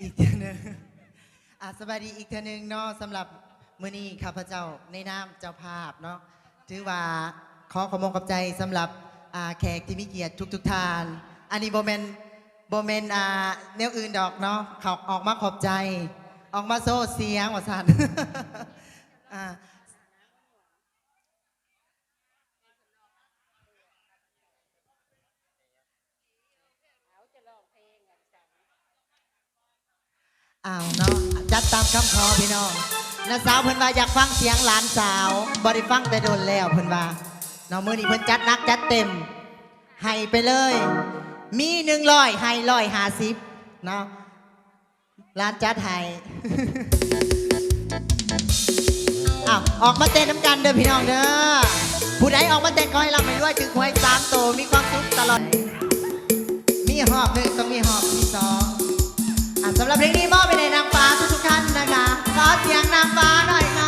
อีกเทื่อหนึงอะสบายดีอีกเทื่อหนึงเนาะสำหรับมื้อนี้ข้าพเจ้าในนามเจ้าภาพเนาะถือว่าขอขอบคุณกับใจสำหรับอ่าแขกที่มีเกียรติทุก ๆทท่าน อันนี้โบเมนโบเมนอ่าแนวอื่นดอกเนาะเขาออกมาขอบใจ ออกมาโซ่เสียงว่าสันอ่า อ้าวเนาะจัดตามคำขอพี่น้องน้าสาวเพิ่นว่าอยากฟังเสียงหลานสาวบ่ได้ฟังแต่โดนแล้วเพิ่นว่าเนาะมื้อนี้เพิ่นจัดนักจัดเต็ม ให้ไปเลย มีหนึ่งร้อยให้ร้อยห้าสิบเนาะร้านจัดให้อ้าวออกมาเต้นน้ำกันเด้อพี่น้องเด้อผู้ใดออกมาเต้นก็ให้เราไม่รวยถึงหวยสามโตมีความสุขตลอด มีหอบหนึ่งต้องมีหอบที่สอง สำหรับเพลงนี้มอบไปในนางฟ้าทุกๆท่านนะคะขอเสียงนางฟ้าหน่อยค่ะ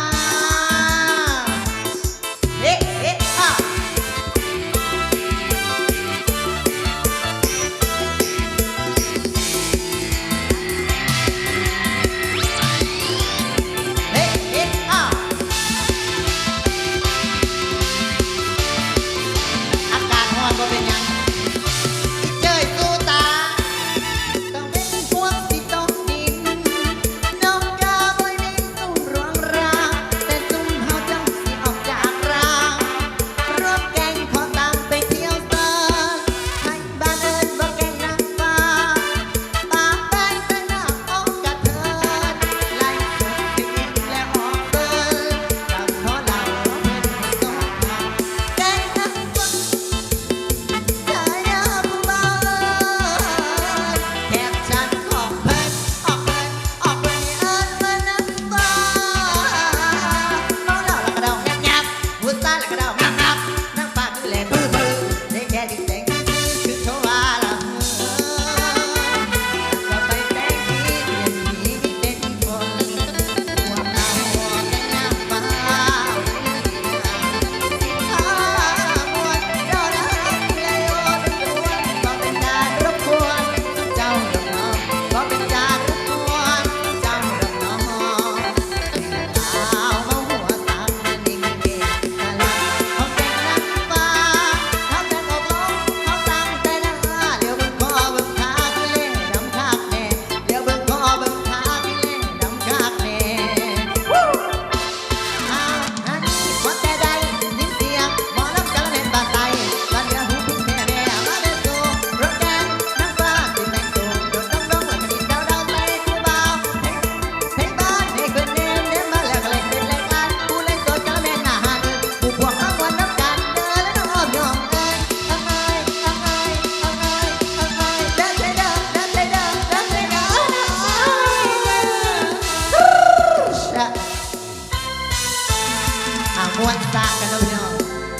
อ่ามวนสากันแล้วพี่น้อง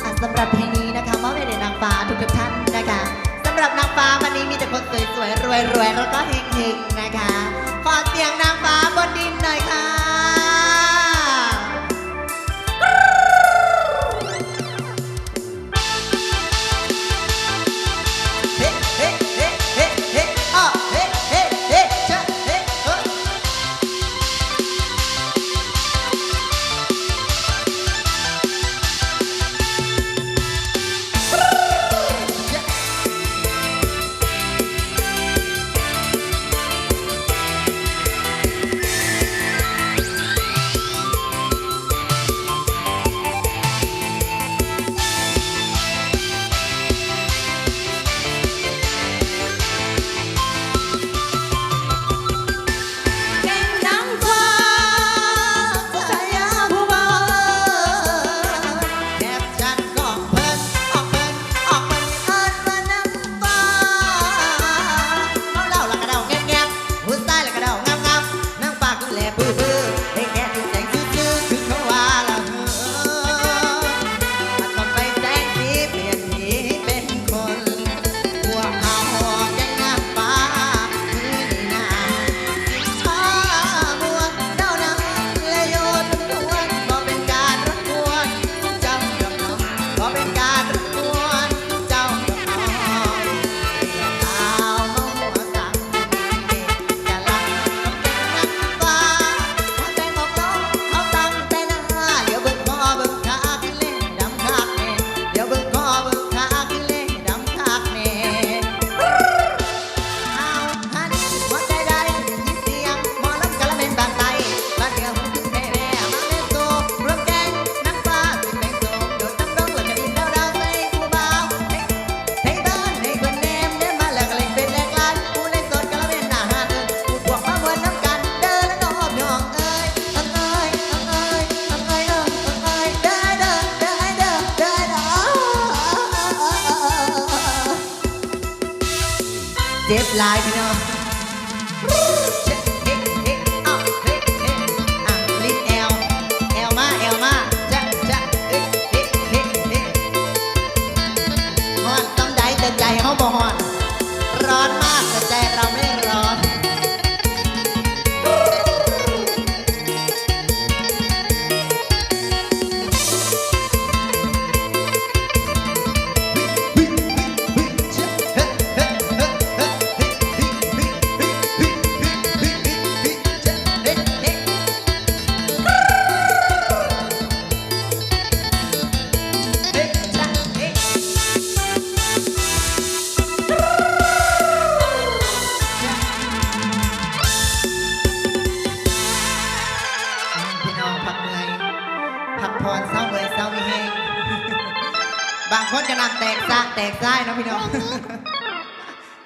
อะสำหรับเพลงนี้นะคะมอบให้เด็นางฟ้าทุกทุกๆท่านนะคะสำหรับนางฟ้าวันนี้มีแต่คนสวยๆรวยๆแล้วก็เฮงๆนะคะขอเสียงนางฟ้าบนดิน เป็นการ จ็บหลายพี่น้อง แตกซากแตกซ้ายเนาะพี่น้อง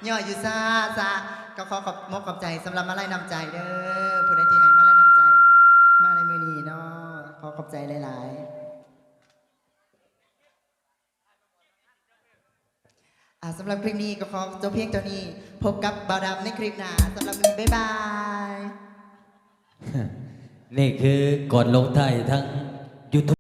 ย่ออยู่ซาซาก็ขอขอบมกขอบใจสำหรับมาไล่นำใจเด้อผู้ใดที่ให้มาไล่นำใจ มาในมือนี้เนาะขอขอบใจหลายๆอ่าสำหรับคลิปนี้ก็ขอจบเพียงเท่านี้ พบกับบาวดำในคลิปหน้าสำหรับวันนี้บ๊ายบาย นี่คือกดลงไทายทั้ง